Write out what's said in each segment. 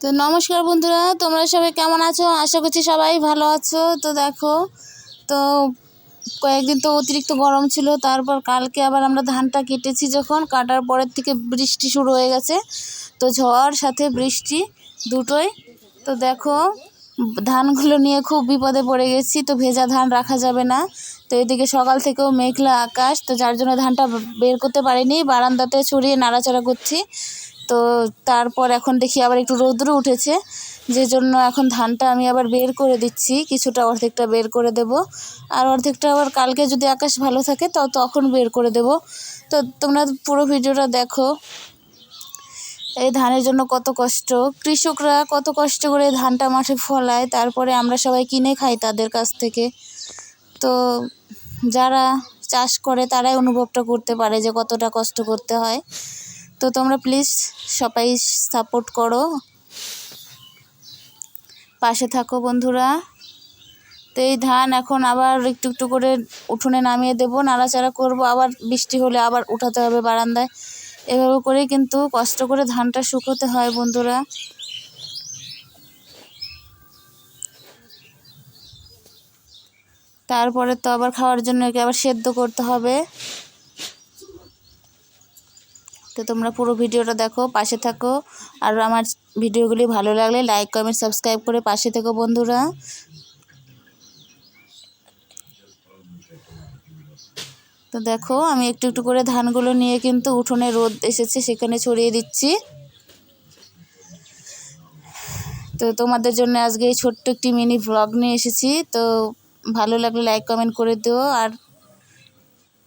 তো নমস্কার বন্ধুরা, তোমরা সবাই কেমন আছো? আশা করছি সবাই ভালো আছো। তো দেখো, তো কয়েকদিন তো অতিরিক্ত গরম ছিল, তারপর কালকে আবার আমরা ধানটা কেটেছি যখন, কাটার পরের থেকে বৃষ্টি শুরু হয়ে গেছে। তো ঝড়, সাথে বৃষ্টি দুটোই। তো দেখো, ধানগুলো নিয়ে খুব বিপদে পড়ে গেছি, তো ভেজা ধান রাখা যাবে না। তো এদিকে সকাল থেকেও মেঘলা আকাশ, তো যার জন্য ধানটা বের করতে পারিনি, বারান্দাতে ছড়িয়ে নাড়াচাড়া করছি। তো তারপর এখন দেখি আবার একটু রৌদ্র উঠেছে যে জন্য এখন ধানটা আমি আবার বের করে দিচ্ছি, কিছুটা অর্ধেকটা বের করে দেব। আর অর্ধেকটা আবার কালকে যদি আকাশ ভালো থাকে তো, তখন বের করে দেব। তো তোমরা পুরো ভিডিওটা দেখো। এই ধানের জন্য কত কষ্ট। কৃষকরা কত কষ্ট করে ধানটা মাঠে ফলায়, তারপরে আমরা সবাই কিনে খাই তাদের কাছ থেকে। তো যারা চাষ করে তারাই অনুভবটা করতে পারে যে কতটা কষ্ট করতে হয়। তো তোমরা প্লিজ সবাই সাপোর্ট করো। পাশে থাকো বন্ধুরা। তো এই ধান এখন আবার একটু একটু করে উঠোনে নামিয়ে দেব। নাড়াচাড়া করব। আবার বৃষ্টি হলে আবার উঠাতে হবে বারান্দায়। এভাবে করে কিন্তু কষ্ট করে ধানটা শুকোতে হয় বন্ধুরা। তারপরে তো আবার খাওয়ার জন্য একে আবার সেদ্ধ করতে হবে। তো তোমরা পুরো ভিডিওটা দেখো, পাশে থাকো। আর আমার ভিডিওগুলি ভালো লাগলে লাইক কমেন্ট সাবস্ক্রাইব করে পাশে থেকো বন্ধুরা। তো দেখো, আমি একটু একটু করে ধানগুলো নিয়ে কিন্তু উঠোনে রোদ এসেছে, সেখানে ছড়িয়ে দিচ্ছি। তো তোমাদের জন্য আজকে এই ছোট্ট একটি মিনি ভ্লগ নিয়ে এসেছি। তো ভালো লাগলে লাইক কমেন্ট করে দিও। আর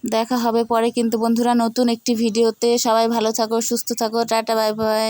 দেখা হবে পরে। কিন্তু বন্ধুরা, নতুন একটি ভিডিওতে সবাই ভালো থাকো, সুস্থ থাকো, টাটা, বাই বাই।